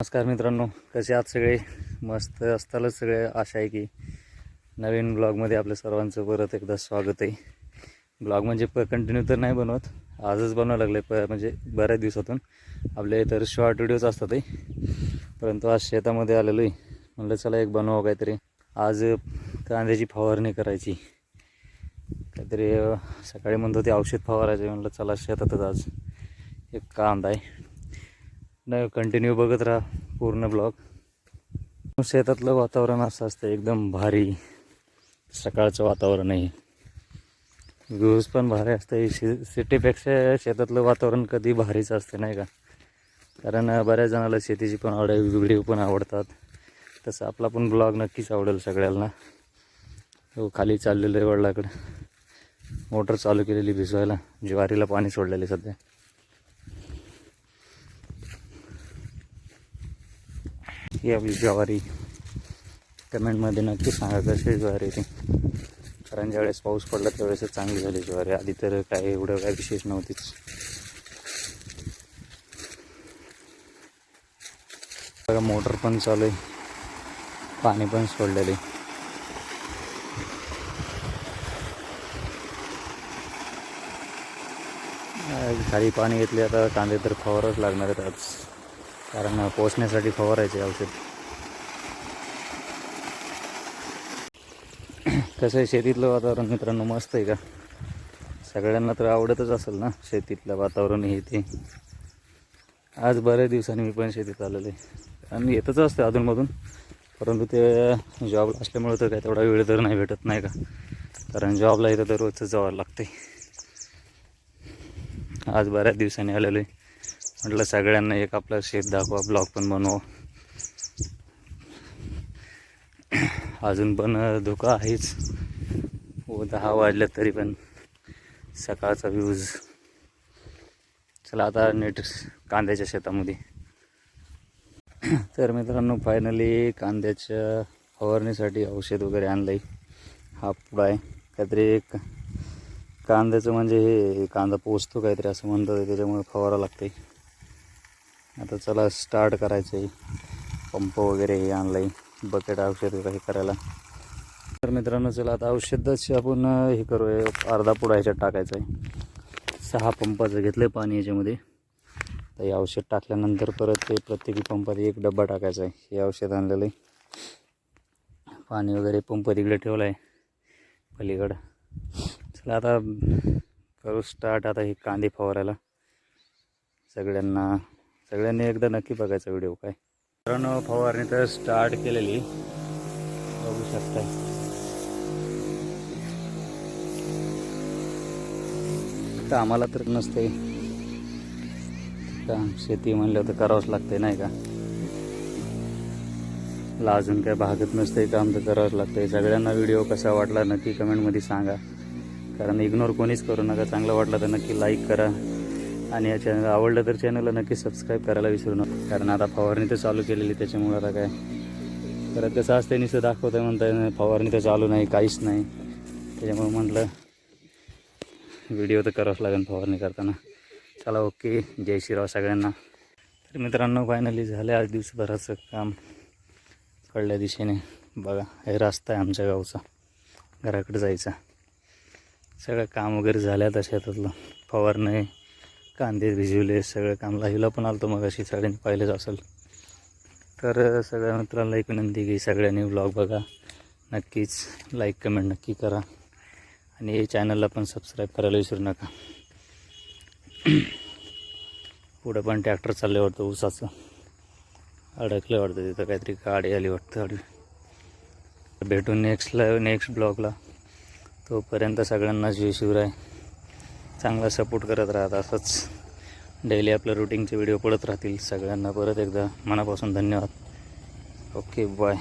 नमस्कार मित्रांनो कसे आहात सगळे? मस्त असतालच सगळे. आशा आहे की नवीन ब्लॉगमध्ये आपल्या सर्वांचं परत एकदा स्वागत आहे. ब्लॉग म्हणजे प कंटिन्यू तर नाही बनवत आजच बनवावं लागलं. प म्हणजे बऱ्याच दिवसातून आपले इतर शॉर्ट व्हिडिओज असतात आहे परंतु आज शेतामध्ये आलेलो आहे. म्हणलं चला एक बनवावं काहीतरी. आज कांद्याची फवारणी करायची. काहीतरी सकाळी म्हणतो ते औषध फवारायचे म्हणलं चला शेतातच आज एक कांदा आहे. न कंटिन्यू बघत राहा पूर्ण ब्लॉग शेतातलं वातावरण असं असतं एकदम भारी. सकाळचं वातावरण आहे. व्ह्यूज पण भारी असते. शि सिटीपेक्षा शेतातलं वातावरण कधी भारीच असते नाही का? कारण बऱ्याच जणाला शेतीची पण आवड आहे व्हिडिओ पण आवडतात. तसं आपला पण ब्लॉग नक्कीच आवडेल सगळ्यांना. हो खाली चाललेलं आहे वडिलाकडं. मोटर चालू केलेली भिजवायला. ज्वारीला पाणी सोडलेले सध्या. ही आपली ज्वारी कमेंटमध्ये नक्की सांगा कशी ज्वारी ती. कारण ज्यावेळेस पाऊस पडला त्यावेळेस चांगली झाली ज्वारी. आधी तर काय एवढं काय विशेष नव्हतीच. बघा मोटर पण चालू आहे. पाणी पण सोडलेले खाली पाणी घेतले आता कांदे तर फवारच लागणार आहेत आज. कारण पोचण्यासाठी फवारायचे औषध. कसं आहे शेतीतलं वातावरण मित्रांनो मस्त आहे का? सगळ्यांना तर आवडतच असेल ना शेतीतलं वातावरण हे ते. आज बऱ्याच दिवसांनी मी पण शेतीत आलेलो आहे. आणि येतच असतं अधूनमधून परंतु ते जॉब असल्यामुळे तर काय तेवढा वेळ तर नाही भेटत नाही का? कारण जॉबला इथं तर रोजच जावं लागते आज बऱ्याच दिवसांनी आलेलो आहे. म्हटलं सगळ्यांना एक आपलं शेत दाखवा ब्लॉग पण बनवा. अजून पण धोका आहेच. व दहा वाजलं तरी पण सकाळचा व्ह्यूज चला आता नीट कांद्याच्या शेतामध्ये. तर मित्रांनो फायनली कांद्याच्या फवारणीसाठी औषध वगैरे आणलं आहे हा पुढा आहे. काहीतरी एक कांद्याचं म्हणजे हे कांदा पोचतो काहीतरी असं म्हणतात त्याच्यामुळे फवारा लागते आता चला स्टार्ट करायचं आहे पंप वगैरे हे आणलं आहे बकेट औषध हे करायला. तर मित्रांनो चला आता औषधाची आपण हे करूया. अर्धा पुडा ह्याच्यात टाकायचं आहे सहा पंपाचं घेतलं आहे पाणी याच्यामध्ये तर हे औषध टाकल्यानंतर परत ते प्रत्येकी पंपात एक डब्बा टाकायचा आहे हे औषध आणलेलं आहे. पाणी वगैरे पंप तिकडे ठेवलं आहे पलीकडं. चला आता करू स्टार्ट आता हे कांदे फवारायला. सगळ्यांना सगळ्यांनी एकदा नक्की बघायचा व्हिडिओ काय. कारण फवारणी तर स्टार्ट केलेली. बघू शकता तर आम्हाला तर नसते. का शेती म्हणलं तर करावंच लागते नाही का? ला अजून काय भागत नसते काम तर करावंच लागतंय. सगळ्यांना व्हिडिओ कसा वाटला नक्की कमेंटमध्ये सांगा. कारण इग्नोर कोणीच करू नका. चांगलं वाटलं तर नक्की लाईक करा. आणि या चॅनल आवडलं तर चॅनलला नक्की सबस्क्राईब करायला विसरू नका. कारण आता फवारणी तर चालू केलेली त्याच्यामुळे आता काय? परत कसं असते नुसतं दाखवतं म्हणताय फवारणी तर चालू नाही काहीच नाही. त्याच्यामुळे म्हटलं व्हिडिओ तर करावंच लागेल फवारणी करताना. चला ओके. जय श्रीराव सगळ्यांना. तर मित्रांनो फायनली झालं आज दिवसभराचं काम. कळल्या दिशेने. बघा हे रस्ता आहे आमच्या गावचा. घराकडे जायचा. सगळं काम वगैरे झालं आता शेतातलं. फवारणे कांदे भिजवले सगळं काम लाईव्हला पण आलो मग अशी सगळ्यांनी पाहिलंच असेल. तर सगळ्या मित्रांना एक विनंती की सगळ्यांनी ब्लॉग बघा. नक्कीच लाईक कमेंट नक्की करा. आणि हे चॅनलला पण सबस्क्राईब करायला विसरू नका. पुढं पण ट्रॅक्टर चालले वाटतं ऊसाचं. अडकलं वाटतं तिथं काहीतरी गाडी आली वाटतं गाडी. भेटून नेक्स्टला नेक्स्ट ब्लॉगला तोपर्यंत सगळ्यांना जय शिवराय. चांगला सपोर्ट करत राहत असंच डेली आपल्या रुटीनचे व्हिडिओ पडत राहतील. सगळ्यांना परत एकदा मनापासून धन्यवाद. Okay bye